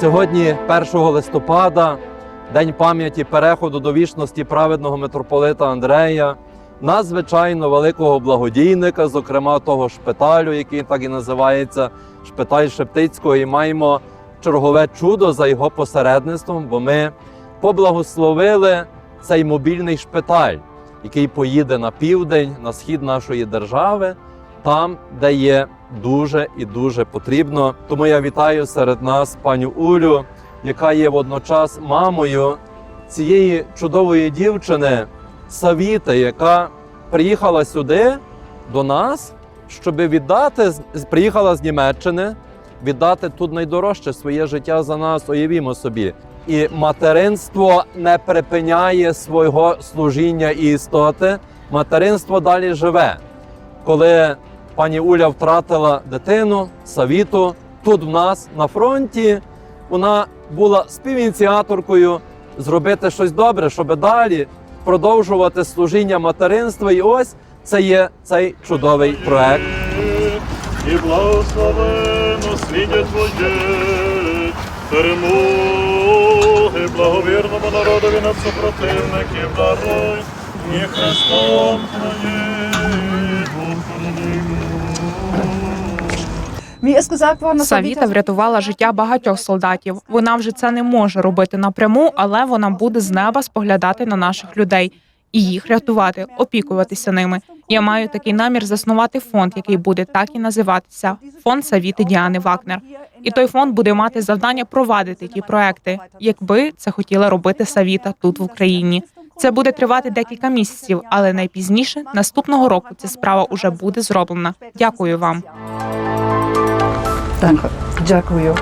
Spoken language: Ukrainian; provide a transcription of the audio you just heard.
Сьогодні, 1 листопада, день пам'яті переходу до вічності праведного митрополита Андрея, надзвичайно великого благодійника, зокрема того шпиталю, який так і називається Шпиталь Шептицького, і маємо чергове чудо за його посередництвом, бо ми поблагословили цей мобільний шпиталь, який поїде на південь, на схід нашої держави, там, де є дуже і дуже потрібно. Тому я вітаю серед нас паню Улю, яка є водночас мамою цієї чудової дівчини Савіти, яка приїхала сюди до нас, щоб віддати приїхала з Німеччини, віддати тут найдорожче своє життя за нас. Уявімо собі. І материнство не припиняє свого служіння і істоти. Материнство далі живе. Коли пані Уля втратила дитину, Савіту, тут в нас на фронті, вона була співініціаторкою зробити щось добре, щоб далі продовжувати служіння материнства. І ось це є цей чудовий проект. і благословено слідя Твоє, перемоги благовірному народові над супротивників даруй, і Христом Савіта врятувала життя багатьох солдатів. Вона вже це не може робити напряму, але вона буде з неба споглядати на наших людей і їх рятувати, опікуватися ними. Я маю такий намір заснувати фонд, який буде так і називатися фонд Савіти Діани Вагнер. І той фонд буде мати завдання провадити ті проекти, якби це хотіла робити Савіта тут в Україні. Це буде тривати декілька місяців, але найпізніше наступного року ця справа уже буде зроблена. Дякую вам. Дякую.